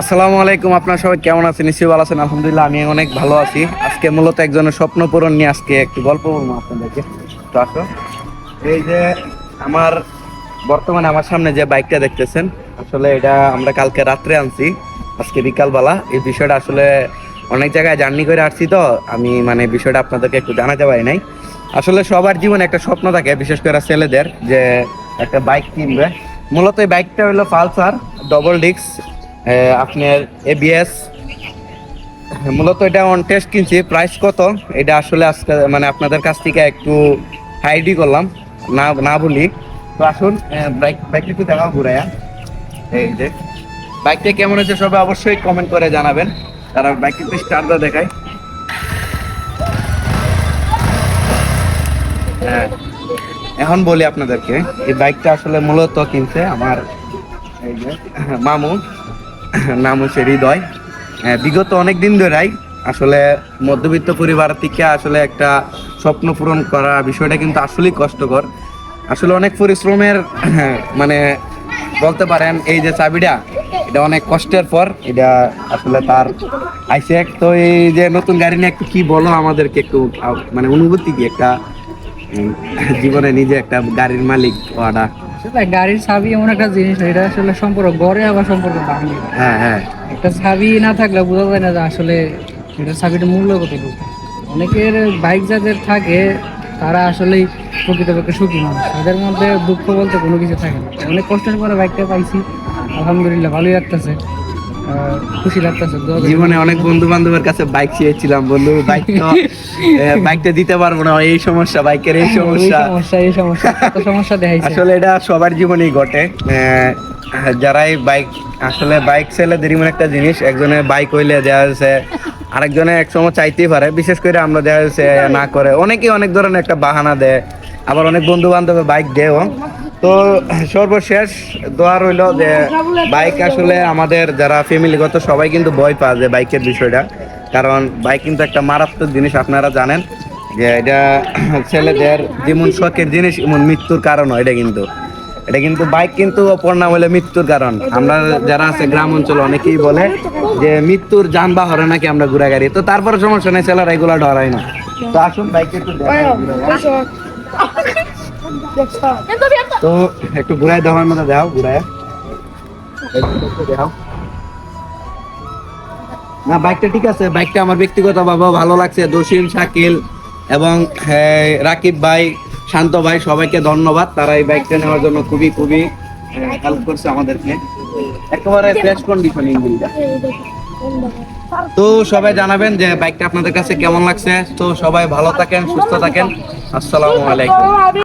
আসসালামু আলাইকুম, আপনার সবাই কেমন আছেন? নিশ্চয়ই ভালো আছেন, আলহামদুলিল্লাহ আমি অনেক ভালো আছি। আজকে মূলত একজনের স্বপ্ন পূরণ নিয়ে আজকে একটু গল্প বলব আপনাদেরকে। তো আসো। এই যে আমার, বর্তমানে আমার সামনে যে বাইকটা দেখতেছেন, আসলে এটা আমরা কালকে রাত্রে আনছি, আজকে বিকালবেলা। এই বিষয়টা আসলে অনেক জায়গায় জার্নি করে আসছি তো, আমি মানে বিষয়টা আপনাদেরকে একটু জানাতে পারি নাই। আসলে সবার জীবনে একটা স্বপ্ন থাকে, বিশেষ করে ছেলেদের, যে একটা বাইক কিনবে। মূলত এই বাইকটা হলো পালসার ডবল ডিস্ক আপনার এবিএস মূলত এটা অন টেস্ট কিনছি। প্রাইস কত? এটা আসলে আজকে মানে আপনাদের কাছ থেকে একটু হাইডি করলাম। না না বলি। তো আসুন বাইক বাইকটা একটু দেখাও ঘুরাইয়া এই যে বাইকটা কেমন হয়েছে সবাই অবশ্যই কমেন্ট করে জানাবেন। তারা বাইকটা একটু স্টার্টটা দেখায়। হ্যাঁ এখন বলি আপনাদেরকে, এই বাইকটা আসলে মূলত কিনছে আমার, এই যে, মামু। নাম হচ্ছে হৃদয়। বিগত অনেক দিন ধরেই আসলে মধ্যবিত্ত পরিবার থেকে আসলে একটা স্বপ্ন পূরণ করা বিষয়টা কিন্তু আসলেই কষ্টকর। আসলে অনেক পরিশ্রমের মানে বলতে পারেন, এই যে চাবিটা, এটা অনেক কষ্টের পর এটা আসলে তার আইসে। তো এই যে নতুন গাড়ি নিয়ে একটু কি বলো আমাদেরকে একটু মানে অনুভূতি কি একটা জীবনে নিজে একটা গাড়ির মালিক হওয়াটা? গাড়ির চাবি এমন একটা জিনিস এটা আসলে সম্পর্ক গড়ে আবার সম্পর্ক ভাঙে হ্যাঁ হ্যাঁ। একটা চাবি না থাকলে বোঝা যায় না যে আসলে এটা ছাবিটা মূল্য কত অনেকের বাইক যাদের থাকে তারা আসলেই প্রকৃতপক্ষে সুখী মানুষ। তাদের মধ্যে দুঃখ বলতে কোনো কিছু থাকে না। অনেক কষ্টের পরে বাইকটা পাইছি। আলহামদুলিল্লাহ ভালোই লাগতেছে। খুশি লাগতেছে জীবনে অনেক বন্ধু বান্ধবের কাছে বাইক চেয়েছিলাম বন্ধু বাইক তো বাইকটা দিতে পারব না এই সমস্যা বাইকের এই এই সমস্যা। সমস্যা এই সমস্যা কত সমস্যা দেখাইছে। আসলে এটা সবার জীবনেই ঘটে। যারাই বাইক আসলে বাইক ছেলেদের এমন একটা জিনিস একজনের বাইক হইলে দেওয়া যাচ্ছে আরেকজনে এক সময় চাইতেই পারে বিশেষ করে আমরা দেওয়া যাচ্ছে না করে। অনেকেই অনেক ধরনের একটা বাহানা দেয় আবার অনেক বন্ধু বান্ধব বাইক দেও তো সর্বশেষ দোয়া রইল যে বাইক আসলে আমাদের যারা ফ্যামিলিগত সবাই কিন্তু ভয় পায় যে বাইকের বিষয়টা। কারণ বাইক কিন্তু একটা মারাত্মক জিনিস, আপনারা জানেন যে এটা ছেলেদের যেমন শখের জিনিস, এমন মৃত্যুর কারণ হয় এটা কিন্তু। এটা কিন্তু বাইক কিন্তু অপর নাম হলে মৃত্যুর কারণ। আমরা যারা আছে গ্রাম অঞ্চলে অনেকেই বলে যে মৃত্যুর যানবাহনে নাকি আমরা ঘুরা গাড়ি তো তারপরে সমস্যা নেই, ছেলেরা এগুলো ডরাই না। তো আসুন বাইকে একটু। তো একটু ঘুরাই দেওয়ার মতো ঘুরাই। দেখাও। না বাইকটা ঠিক আছে বাইকটা আমার ব্যক্তিগত ভাবে ভালো লাগছে। দোষিম, শাকিল এবং রাকিব ভাই, শান্ত ভাই, সবাইকে ধন্যবাদ। তারা এই বাইকটা নেওয়ার জন্য খুবই খুবই হেল্প করছে আমাদেরকে। একেবারে ফ্রেশ কন্ডিশন ইঞ্জিনটা। তো সবাই জানাবেন যে বাইকটা আপনাদের কাছে কেমন লাগছে। তো সবাই ভালো থাকেন, সুস্থ থাকেন। আসসালামু আলাইকুম।